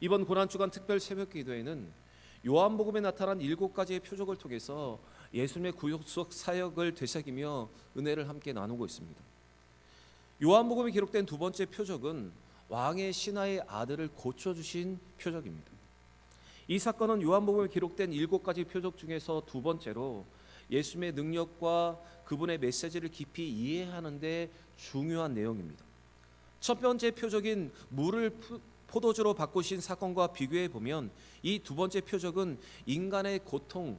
이번 고난 주간 특별 새벽 기도회는 요한복음에 나타난 일곱 가지의 표적을 통해서 예수님의 구속 사역을 되새기며 은혜를 함께 나누고 있습니다. 요한복음에 기록된 두 번째 표적은 왕의 신하의 아들을 고쳐 주신 표적입니다. 이 사건은 요한복음에 기록된 일곱 가지 표적 중에서 두 번째로 예수님의 능력과 그분의 메시지를 깊이 이해하는 데 중요한 내용입니다. 첫 번째 표적인 물을 푸- 포도주로 바꾸신 사건과 비교해 보면 이 두 번째 표적은 인간의 고통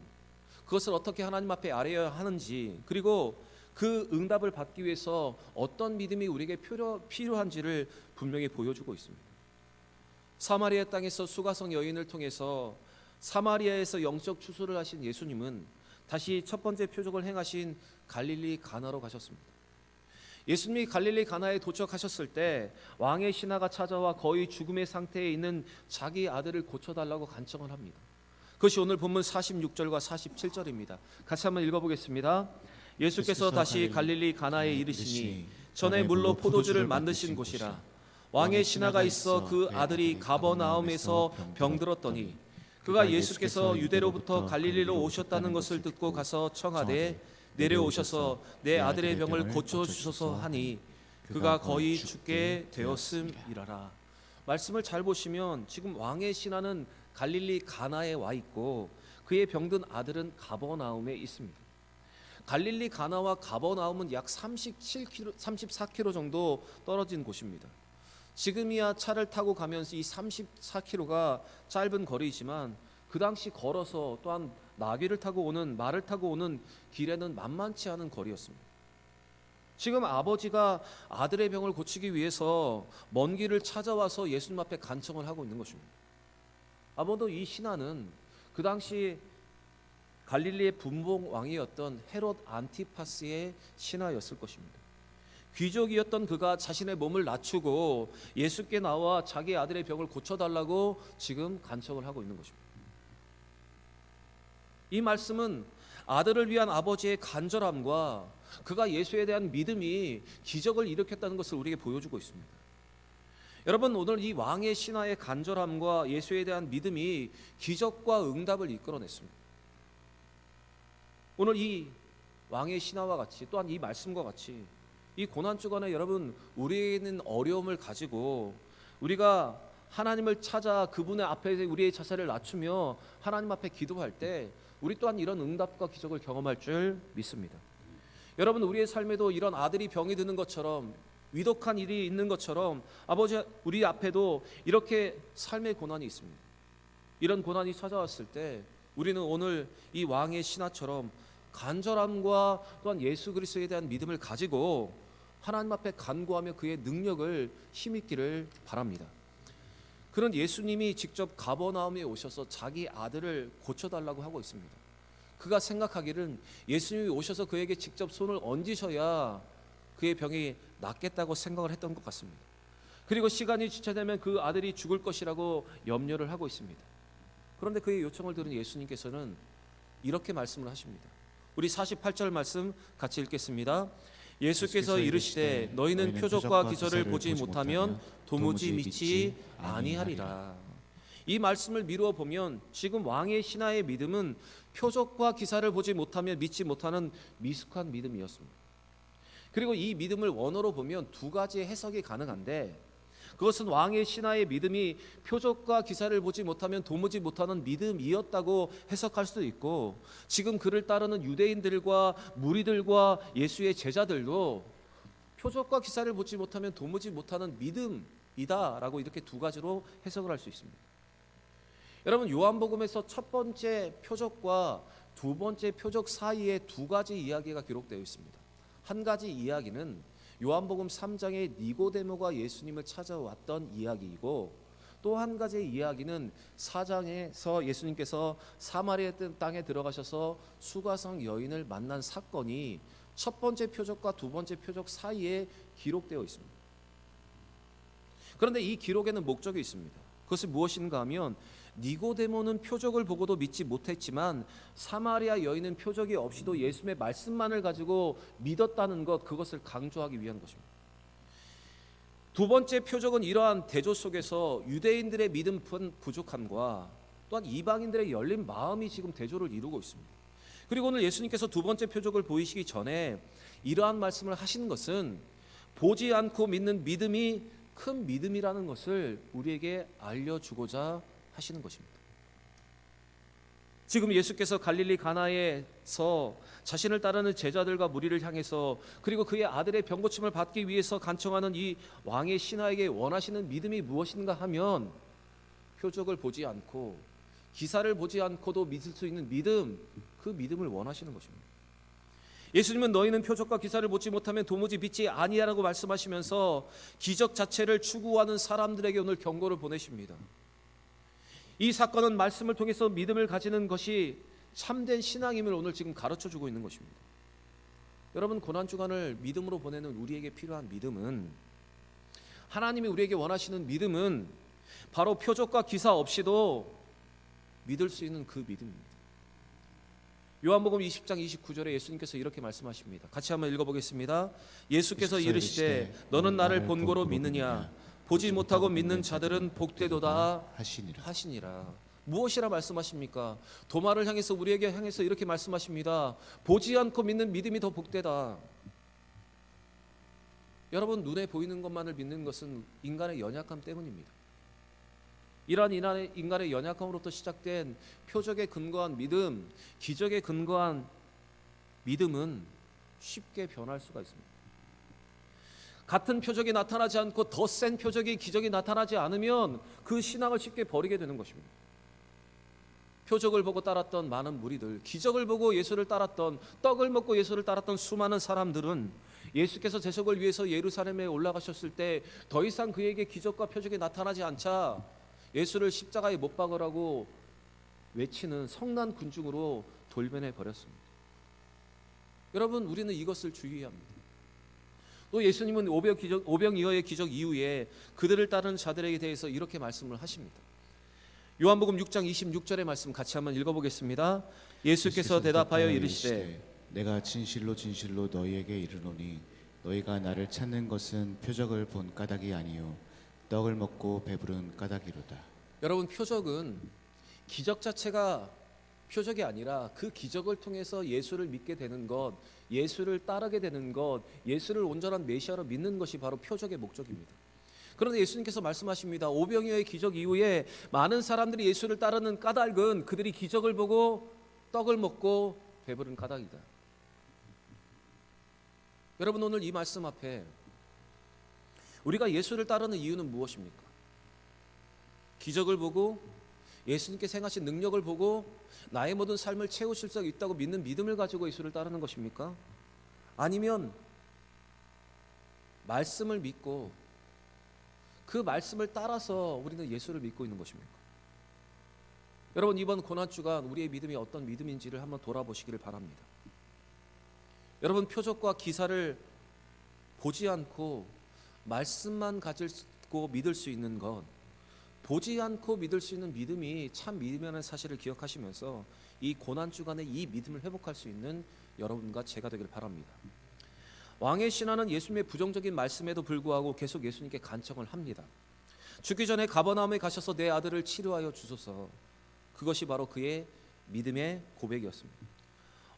그것을 어떻게 하나님 앞에 아뢰어야 하는지 그리고 그 응답을 받기 위해서 어떤 믿음이 우리에게 필요, 필요한지를 분명히 보여주고 있습니다. 사마리아 땅에서 수가성 여인을 통해서 사마리아에서 영적 추수를 하신 예수님은 다시 첫 번째 표적을 행하신 갈릴리 가나로 가셨습니다. 예수님이 갈릴리 가나에 도착하셨을 때 왕의 신하가 찾아와 거의 죽음의 상태에 있는 자기 아들을 고쳐달라고 간청을 합니다. 그것이 오늘 본문 46절과 47절입니다. 같이 한번 읽어보겠습니다. 예수께서 다시 갈릴리 가나에 이르시니 전에 물로 포도주를 만드신 곳이라 왕의 신하가 있어 그 아들이 가버나움에서 병들었더니 그가 예수께서 유대로부터 갈릴리로 오셨다는 것을 듣고 가서 청하되 내려오셔서 내 아들의 병을 고쳐 주소서 하니 그가 거의 죽게 되었음이라라. 말씀을 잘 보시면 지금 왕의 신하는 갈릴리 가나에 와 있고 그의 병든 아들은 가버나움에 있습니다. 갈릴리 가나와 가버나움은 약 37km, 34km 정도 떨어진 곳입니다. 지금이야 차를 타고 가면서 이 34km가 짧은 거리이지만 그 당시 걸어서 또한 나귀를 타고 오는 말을 타고 오는 길에는 만만치 않은 거리였습니다. 지금 아버지가 아들의 병을 고치기 위해서 먼 길을 찾아와서 예수님 앞에 간청을 하고 있는 것입니다. 아마도 이 신하는 그 당시 갈릴리의 분봉 왕이었던 헤롯 안티파스의 신하였을 것입니다. 귀족이었던 그가 자신의 몸을 낮추고 예수께 나와 자기 아들의 병을 고쳐달라고 지금 간청을 하고 있는 것입니다. 이 말씀은 아들을 위한 아버지의 간절함과 그가 예수에 대한 믿음이 기적을 일으켰다는 것을 우리에게 보여주고 있습니다. 여러분 오늘 이 왕의 신하의 간절함과 예수에 대한 믿음이 기적과 응답을 이끌어냈습니다. 오늘 이 왕의 신하와 같이 또한 이 말씀과 같이 이 고난 주간에 여러분 우리에게는 어려움을 가지고 우리가 하나님을 찾아 그분의 앞에 우리의 자세를 낮추며 하나님 앞에 기도할 때 우리 또한 이런 응답과 기적을 경험할 줄 믿습니다. 여러분 우리의 삶에도 이런 아들이 병이 드는 것처럼 위독한 일이 있는 것처럼 아버지 우리 앞에도 이렇게 삶의 고난이 있습니다. 이런 고난이 찾아왔을 때 우리는 오늘 이 왕의 신하처럼 간절함과 또한 예수 그리스도에 대한 믿음을 가지고 하나님 앞에 간구하며 그의 능력을 힘입기를 바랍니다. 그런 예수님이 직접 가버나움에 오셔서 자기 아들을 고쳐달라고 하고 있습니다. 그가 생각하기는 예수님이 오셔서 그에게 직접 손을 얹으셔야 그의 병이 낫겠다고 생각을 했던 것 같습니다. 그리고 시간이 지체되면 그 아들이 죽을 것이라고 염려를 하고 있습니다. 그런데 그의 요청을 들은 예수님께서는 이렇게 말씀을 하십니다. 우리 48절 말씀 같이 읽겠습니다. 예수께서 이르시되 너희는 표적과 기사를 보지 못하면 도무지 믿지 아니하리라. 이 말씀을 미루어 보면 지금 왕의 신하의 믿음은 표적과 기사를 보지 못하면 믿지 못하는 미숙한 믿음이었습니다. 그리고 이 믿음을 원어로 보면 두 가지의 해석이 가능한데 그것은 왕의 신하의 믿음이 표적과 기사를 보지 못하면 도무지 못하는 믿음이었다고 해석할 수도 있고 지금 그를 따르는 유대인들과 무리들과 예수의 제자들도 표적과 기사를 보지 못하면 도무지 못하는 믿음이다라고 이렇게 두 가지로 해석을 할 수 있습니다. 여러분 요한복음에서 첫 번째 표적과 두 번째 표적 사이에 두 가지 이야기가 기록되어 있습니다. 한 가지 이야기는 요한복음 3장에 니고데모가 예수님을 찾아왔던 이야기이고 또 한 가지의 이야기는 4장에서 예수님께서 사마리아 땅에 들어가셔서 수가성 여인을 만난 사건이 첫 번째 표적과 두 번째 표적 사이에 기록되어 있습니다. 그런데 이 기록에는 목적이 있습니다. 그것이 무엇인가 하면 니고데모는 표적을 보고도 믿지 못했지만 사마리아 여인은 표적이 없이도 예수님의 말씀만을 가지고 믿었다는 것 그것을 강조하기 위한 것입니다. 두 번째 표적은 이러한 대조 속에서 유대인들의 믿음 부- 부족함과 또한 이방인들의 열린 마음이 지금 대조를 이루고 있습니다. 그리고 오늘 예수님께서 두 번째 표적을 보이시기 전에 이러한 말씀을 하시는 것은 보지 않고 믿는 믿음이 큰 믿음이라는 것을 우리에게 알려주고자 하시는 것입니다. 지금 예수께서 갈릴리 가나에서 자신을 따르는 제자들과 무리를 향해서 그리고 그의 아들의 병고침을 받기 위해서 간청하는 이 왕의 신하에게 원하시는 믿음이 무엇인가 하면 표적을 보지 않고 기사를 보지 않고도 믿을 수 있는 믿음 그 믿음을 원하시는 것입니다. 예수님은 너희는 표적과 기사를 보지 못하면 도무지 믿지 아니하라고 말씀하시면서 기적 자체를 추구하는 사람들에게 오늘 경고를 보내십니다. 이 사건은 말씀을 통해서 믿음을 가지는 것이 참된 신앙임을 오늘 지금 가르쳐 주고 있는 것입니다. 여러분 고난 주간을 믿음으로 보내는 우리에게 필요한 믿음은 하나님이 우리에게 원하시는 믿음은 바로 표적과 기사 없이도 믿을 수 있는 그 믿음입니다. 요한복음 20장 29절에 예수님께서 이렇게 말씀하십니다. 같이 한번 읽어보겠습니다. 예수께서 이르시되 너는 나를 본고로 믿느냐 보지 못하고 믿는 자들은 복되도다 하시니라. 하시니라. 무엇이라 말씀하십니까? 도마를 향해서 우리에게 향해서 이렇게 말씀하십니다. 보지 않고 믿는 믿음이 더 복되다. 여러분 눈에 보이는 것만을 믿는 것은 인간의 연약함 때문입니다. 이러한 인간의, 인간의 연약함으로부터 시작된 표적에 근거한 믿음, 기적에 근거한 믿음은 쉽게 변할 수가 있습니다. 같은 표적이 나타나지 않고 더 센 표적이 기적이 나타나지 않으면 그 신앙을 쉽게 버리게 되는 것입니다. 표적을 보고 따랐던 많은 무리들, 기적을 보고 예수를 따랐던 떡을 먹고 예수를 따랐던 수많은 사람들은 예수께서 제석을 위해서 예루살렘에 올라가셨을 때 더 이상 그에게 기적과 표적이 나타나지 않자 예수를 십자가에 못 박으라고 외치는 성난 군중으로 돌변해 버렸습니다. 여러분 우리는 이것을 주의합니다. 또 예수님은 오병 기적 오병 이어의 기적 이후에 그들을 따르는 자들에게 대해서 이렇게 말씀을 하십니다. 요한복음 6장 26절의 말씀 같이 한번 읽어보겠습니다. 예수께서 대답하여 이르시되 내가 진실로 진실로 너희에게 이르노니 너희가 나를 찾는 것은 표적을 본 까닭이 아니요 떡을 먹고 배부른 까닭이로다. 여러분 표적은 기적 자체가 표적이 아니라 그 기적을 통해서 예수를 믿게 되는 것, 예수를 따르게 되는 것, 예수를 온전한 메시아로 믿는 것이 바로 표적의 목적입니다. 그런데 예수님께서 말씀하십니다. 오병이어의 기적 이후에 많은 사람들이 예수를 따르는 까닭은 그들이 기적을 보고 떡을 먹고 배부른 까닭이다. 여러분 오늘 이 말씀 앞에 우리가 예수를 따르는 이유는 무엇입니까? 기적을 보고 예수님께 행하신 능력을 보고 나의 모든 삶을 채우실 수 있다고 믿는 믿음을 가지고 예수를 따르는 것입니까? 아니면 말씀을 믿고 그 말씀을 따라서 우리는 예수를 믿고 있는 것입니까? 여러분 이번 고난 주간 우리의 믿음이 어떤 믿음인지를 한번 돌아보시기를 바랍니다. 여러분 표적과 기사를 보지 않고 말씀만 가지고 믿을 수 있는 것 보지 않고 믿을 수 있는 믿음이 참 믿음이라는 사실을 기억하시면서 이 고난 주간에 이 믿음을 회복할 수 있는 여러분과 제가 되길 바랍니다. 왕의 신하는 예수님의 부정적인 말씀에도 불구하고 계속 예수님께 간청을 합니다. 죽기 전에 가버나움에 가셔서 내 아들을 치료하여 주소서. 그것이 바로 그의 믿음의 고백이었습니다.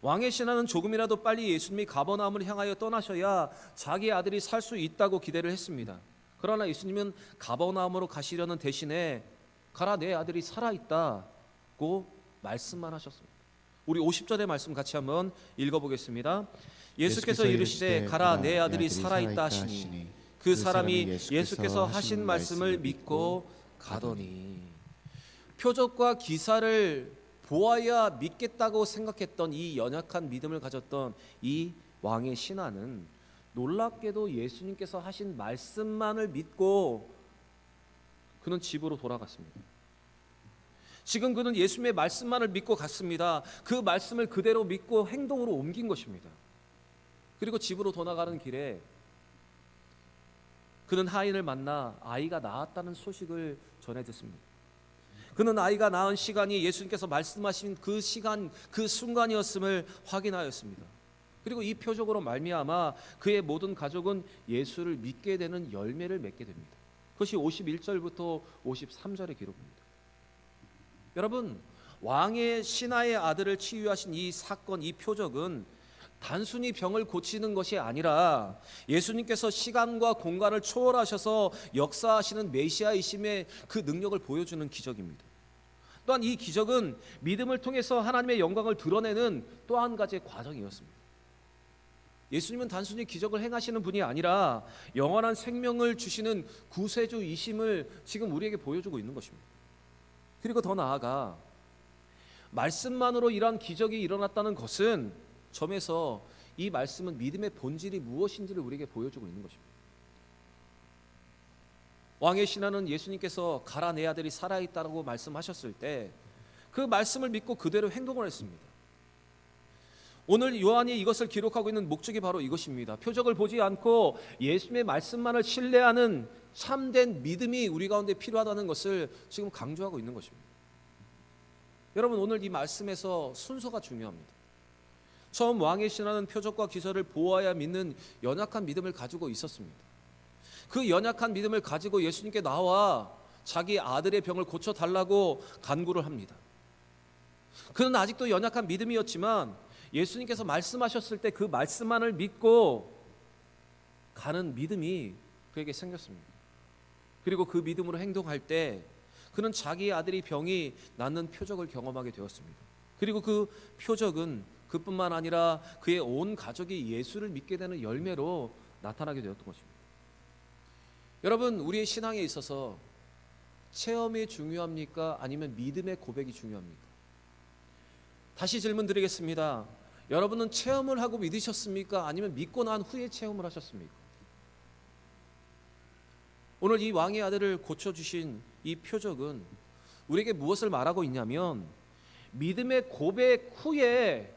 왕의 신하는 조금이라도 빨리 예수님이 가버나움을 향하여 떠나셔야 자기 아들이 살 수 있다고 기대를 했습니다. 그러나 예수님은 가버나움으로 가시려는 대신에 가라 내 아들이 살아 있다고 말씀만 하셨습니다. 우리 50절의 말씀 같이 한번 읽어 보겠습니다. 예수께서 이르시되 가라 내 아들이 살아 있다 하시니 그 사람이 예수께서 하신 말씀을 믿고 가더니 표적과 기사를 보아야 믿겠다고 생각했던 이 연약한 믿음을 가졌던 이 왕의 신하는 놀랍게도 예수님께서 하신 말씀만을 믿고 그는 집으로 돌아갔습니다. 지금 그는 예수님의 말씀만을 믿고 갔습니다. 그 말씀을 그대로 믿고 행동으로 옮긴 것입니다. 그리고 집으로 돌아가는 길에 그는 하인을 만나 아이가 낳았다는 소식을 전해 듣습니다. 그는 아이가 낳은 시간이 예수님께서 말씀하신 그 시간, 그 순간이었음을 확인하였습니다. 그리고 이 표적으로 말미암아 그의 모든 가족은 예수를 믿게 되는 열매를 맺게 됩니다. 그것이 51절부터 53절의 기록입니다. 여러분, 왕의 신하의 아들을 치유하신 이 사건, 이 표적은 단순히 병을 고치는 것이 아니라 예수님께서 시간과 공간을 초월하셔서 역사하시는 메시아이심의 그 능력을 보여주는 기적입니다. 또한 이 기적은 믿음을 통해서 하나님의 영광을 드러내는 또 한 가지의 과정이었습니다. 예수님은 단순히 기적을 행하시는 분이 아니라 영원한 생명을 주시는 구세주이심을 지금 우리에게 보여주고 있는 것입니다. 그리고 더 나아가 말씀만으로 이러한 기적이 일어났다는 것은 점에서 이 말씀은 믿음의 본질이 무엇인지를 우리에게 보여주고 있는 것입니다. 왕의 신하는 예수님께서 가라 내 아들이 살아있다고 말씀하셨을 때 그 말씀을 믿고 그대로 행동을 했습니다. 오늘 요한이 이것을 기록하고 있는 목적이 바로 이것입니다. 표적을 보지 않고 예수님의 말씀만을 신뢰하는 참된 믿음이 우리 가운데 필요하다는 것을 지금 강조하고 있는 것입니다. 여러분 오늘 이 말씀에서 순서가 중요합니다. 처음 왕의 신하는 표적과 기사를 보아야 믿는 연약한 믿음을 가지고 있었습니다. 그 연약한 믿음을 가지고 예수님께 나와 자기 아들의 병을 고쳐 달라고 간구를 합니다. 그는 아직도 연약한 믿음이었지만 예수님께서 말씀하셨을 때 그 말씀만을 믿고 가는 믿음이 그에게 생겼습니다. 그리고 그 믿음으로 행동할 때 그는 자기 아들이 병이 낫는 표적을 경험하게 되었습니다. 그리고 그 표적은 그뿐만 아니라 그의 온 가족이 예수를 믿게 되는 열매로 나타나게 되었던 것입니다. 여러분, 우리의 신앙에 있어서 체험이 중요합니까? 아니면 믿음의 고백이 중요합니까? 다시 질문 드리겠습니다. 여러분은 체험을 하고 믿으셨습니까? 아니면 믿고 난 후에 체험을 하셨습니까? 오늘 이 왕의 아들을 고쳐주신 이 표적은 우리에게 무엇을 말하고 있냐면 믿음의 고백 후에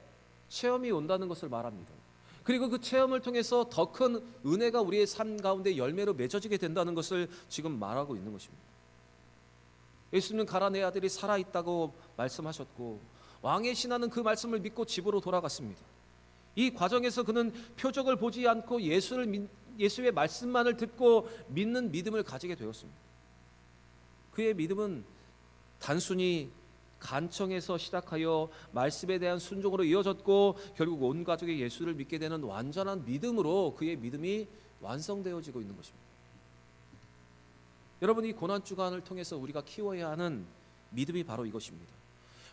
체험이 온다는 것을 말합니다. 그리고 그 체험을 통해서 더 큰 은혜가 우리의 삶 가운데 열매로 맺어지게 된다는 것을 지금 말하고 있는 것입니다. 예수님은 가라 내 아들이 살아 있다고 말씀하셨고 왕의 신하는 그 말씀을 믿고 집으로 돌아갔습니다. 이 과정에서 그는 표적을 보지 않고 예수를 믿, 예수의 말씀만을 듣고 믿는 믿음을 가지게 되었습니다. 그의 믿음은 단순히 간청에서 시작하여 말씀에 대한 순종으로 이어졌고 결국 온 가족이 예수를 믿게 되는 완전한 믿음으로 그의 믿음이 완성되어지고 있는 것입니다. 여러분 이 고난 주간을 통해서 우리가 키워야 하는 믿음이 바로 이것입니다.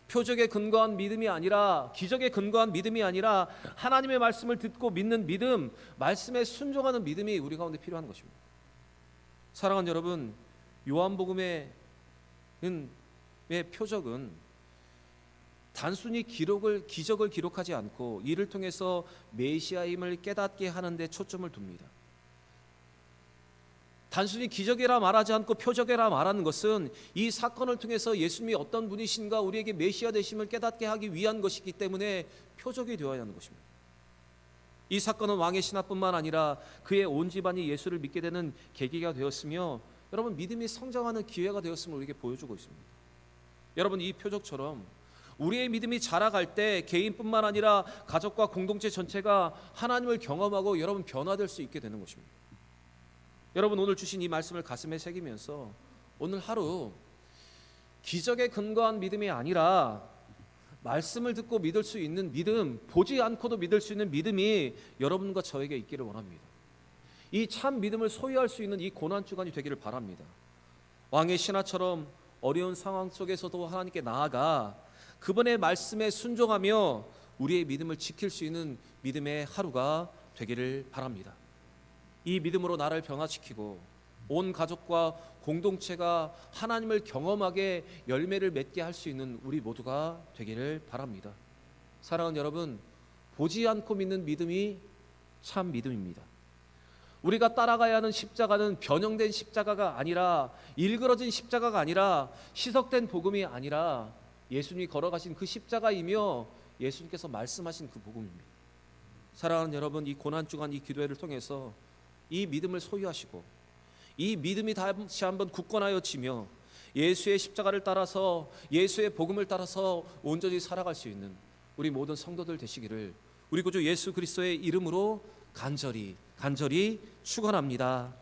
표적에 근거한 믿음이 아니라 기적에 근거한 믿음이 아니라 하나님의 말씀을 듣고 믿는 믿음, 말씀에 순종하는 믿음이 우리 가운데 필요한 것입니다. 사랑하는 여러분, 요한복음의 의 표적은 단순히 기록을 기적을 기록하지 않고 이를 통해서 메시아임을 깨닫게 하는 데 초점을 둡니다. 단순히 기적이라 말하지 않고 표적이라 말하는 것은 이 사건을 통해서 예수님이 어떤 분이신가 우리에게 메시아 되심을 깨닫게 하기 위한 것이기 때문에 표적이 되어야 하는 것입니다. 이 사건은 왕의 신하뿐만 아니라 그의 온 집안이 예수를 믿게 되는 계기가 되었으며 여러분 믿음이 성장하는 기회가 되었음을 우리에게 보여주고 있습니다. 여러분 이 표적처럼 우리의 믿음이 자라갈 때 개인뿐만 아니라 가족과 공동체 전체가 하나님을 경험하고 여러분 변화될 수 있게 되는 것입니다. 여러분 오늘 주신 이 말씀을 가슴에 새기면서 오늘 하루 기적에 근거한 믿음이 아니라 말씀을 듣고 믿을 수 있는 믿음, 보지 않고도 믿을 수 있는 믿음이 여러분과 저에게 있기를 원합니다. 이 참 믿음을 소유할 수 있는 이 고난 주간이 되기를 바랍니다. 왕의 신하처럼 어려운 상황 속에서도 하나님께 나아가 그분의 말씀에 순종하며 우리의 믿음을 지킬 수 있는 믿음의 하루가 되기를 바랍니다. 이 믿음으로 나를 변화시키고 온 가족과 공동체가 하나님을 경험하게 열매를 맺게 할 수 있는 우리 모두가 되기를 바랍니다. 사랑하는 여러분, 보지 않고 믿는 믿음이 참 믿음입니다. 우리가 따라가야 하는 십자가는 변형된 십자가가 아니라 일그러진 십자가가 아니라 시석된 복음이 아니라 예수님이 걸어가신 그 십자가이며 예수님께서 말씀하신 그 복음입니다. 사랑하는 여러분, 이 고난 주간 이 기도회를 통해서 이 믿음을 소유하시고 이 믿음이 다시 한번 굳건하여 지며 예수의 십자가를 따라서 예수의 복음을 따라서 온전히 살아갈 수 있는 우리 모든 성도들 되시기를 우리 구주 예수 그리스도의 이름으로 간절히 간절히 축원합니다.